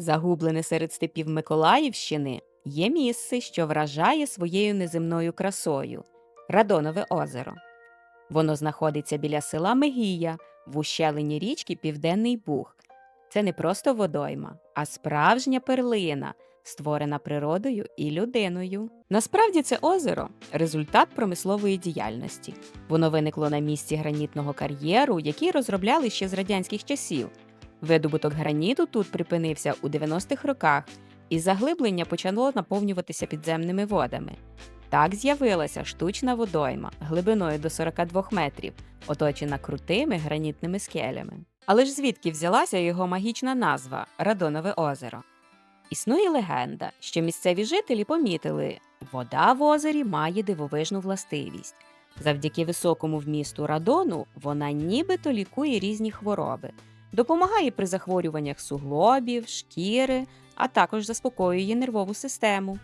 Загублене серед степів Миколаївщини є місце, що вражає своєю неземною красою Радонове озеро. Воно знаходиться біля села Мегія в ущелині річки Південний Буг. Це не просто водойма, а справжня перлина, створена природою і людиною. Насправді це озеро результат промислової діяльності. Воно виникло на місці гранітного кар'єру, який розробляли ще з радянських часів. Видобуток граніту тут припинився у 90-х роках, і заглиблення почало наповнюватися підземними водами. Так з'явилася штучна водойма глибиною до 42 метрів, оточена крутими гранітними скелями. Але ж звідки взялася його магічна назва Радонове озеро? Існує легенда, що місцеві жителі помітили, вода в озері має дивовижну властивість. Завдяки високому вмісту радону вона нібито лікує різні хвороби, допомагає при захворюваннях суглобів, шкіри, а також заспокоює нервову систему.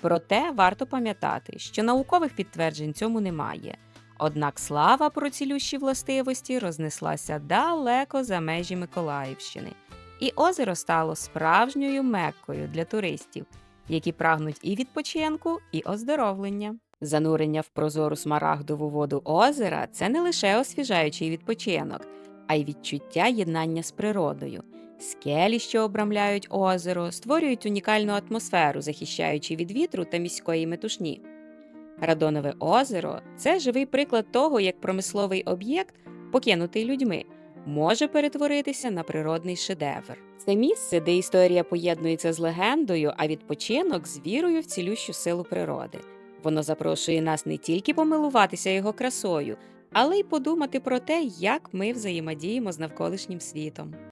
Проте варто пам'ятати, що наукових підтверджень цьому немає. Однак слава про цілющі властивості рознеслася далеко за межі Миколаївщини, і озеро стало справжньою меккою для туристів, які прагнуть і відпочинку, і оздоровлення. Занурення в прозору смарагдову воду озера це не лише освіжаючий відпочинок, а й відчуття єднання з природою. Скелі, що обрамляють озеро, створюють унікальну атмосферу, захищаючи від вітру та міської метушні. Радонове озеро це живий приклад того, як промисловий об'єкт, покинутий людьми, може перетворитися на природний шедевр. Це місце, де історія поєднується з легендою, а відпочинок з вірою в цілющу силу природи. Воно запрошує нас не тільки помилуватися його красою, але й подумати про те, як ми взаємодіємо з навколишнім світом.